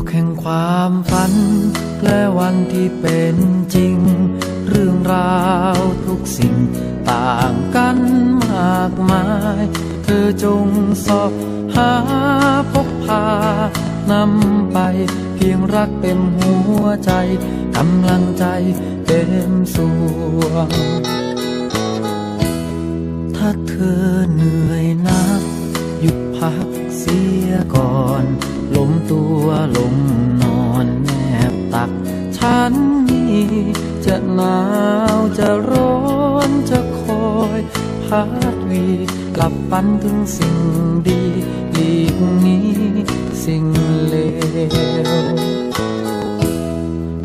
กแห่งความฝัน และวันที่เป็นจริง เรื่องราวทุกสิ่งต่างกันมากมาย เธอจงสอบหาพบพานำไปเพียงรักเต็มหัวใจกำลังใจเต็มส่วง ถ้าเธอเหนื่อยนัก หยุดพักเสียก่อน ล้มตัวลงนอนแนบตัก ฉันนี่จะหนาวจะร้อนจะคอยพัดวีกลับปันถึงสิ่งดีหลีกนี้สิ่งเลว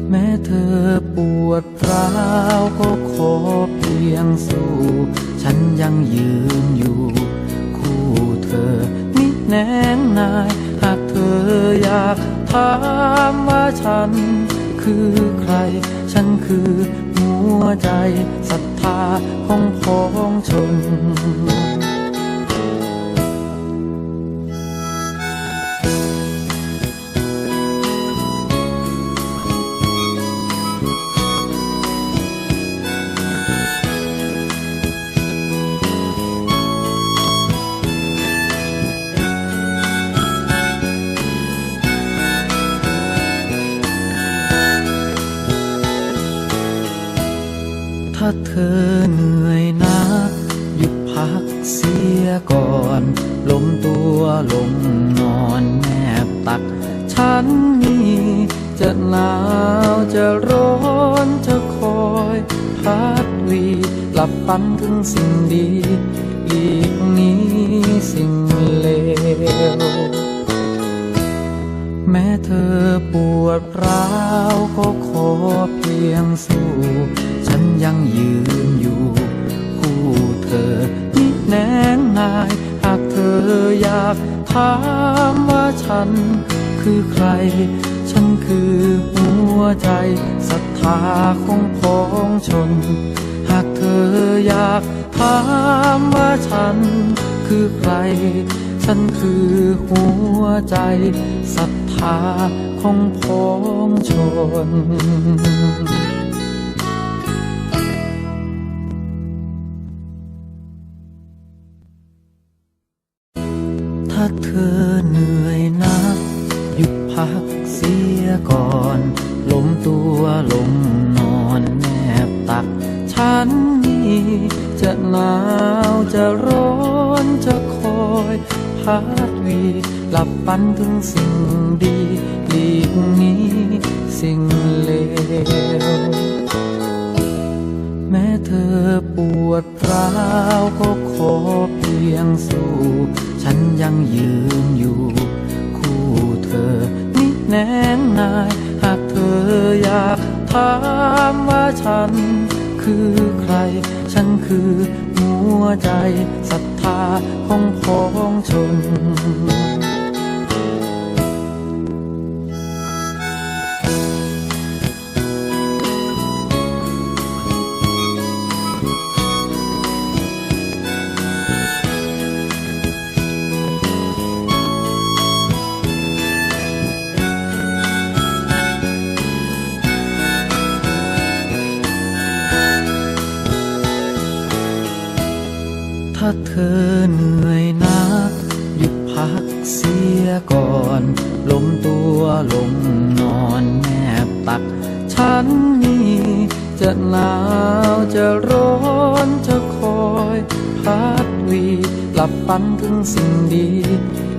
แม้เธอปวดร้าวก็ขอเพียงสู้ ฉันยังยืนอยู่ คู่เธอมิแน่นาย ออยากถามว่าฉัน คือใคร ฉันคือหัวใจศรัทธาของพ้องชน ถ้าเธอเหนื่อยนัก หยุดพักเสียก่อนล้มตัวลงนอนแนบตัก ฉันนี่จะหนาวจะร้อนจะคอยพัดวีหลับปันถึงสิ่งดีหลีกนี้สิ่งเลว แม้เธอปวดร้าวก็ขอเพียงสู้ ฉันยังยืนอยู่ คู่เธอนิแนงนาย หากเธออยากถามว่าฉันคือใคร ฉันคือหัวใจศรัทธาของพ้องชน หากเธออยากถามว่าฉันคือใคร ฉันคือหัวใจศรัทธาของพ้องชนาเธอเหนื่อยนัก หยุดพักเสียก่อนล้มตัวลงนอนแนบตัก ฉันนี่จะหนาวจะร้อนจะคอยพัดวีหลับปันถึงสิ่งดีหลีกนี้สิ่งเลวแม้เธอปวดร้าวก็ขอ เพียงสู้ ฉันยังยืนอยู่ คู่เธอนิแน่นาย หากเธออยากถามว่าฉัน คือใคร ฉันคือหัวใจศรัทธาของพ้องชน ถ้าเธอเหนื่อยนัก หยุดพักเสียก่อนล้มตัวลงนอนแนบตัก ฉันนี่จะหนาวจะร้อนจะคอยพัดวีหลับปันถึงสิ่งดี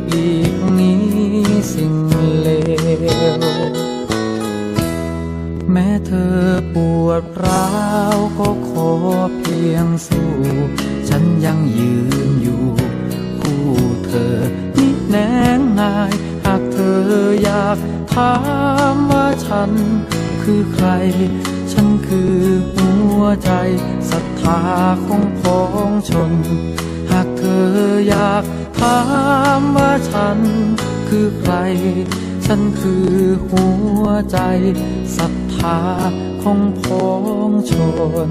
หลีกนี้สิ่งเลว แม้เธอปวดร้าวก็ขอเพียงสู้ ฉันยังยืนอยู่คู่เธอนิแนงนาย หากเธออยากถามว่าฉันคือใคร ฉันคือหัวใจศรัทธาของพ้องชน หากเธออยากถามว่าฉันคือใคร ฉันคือหัวใจศรัทธาของพ้องชน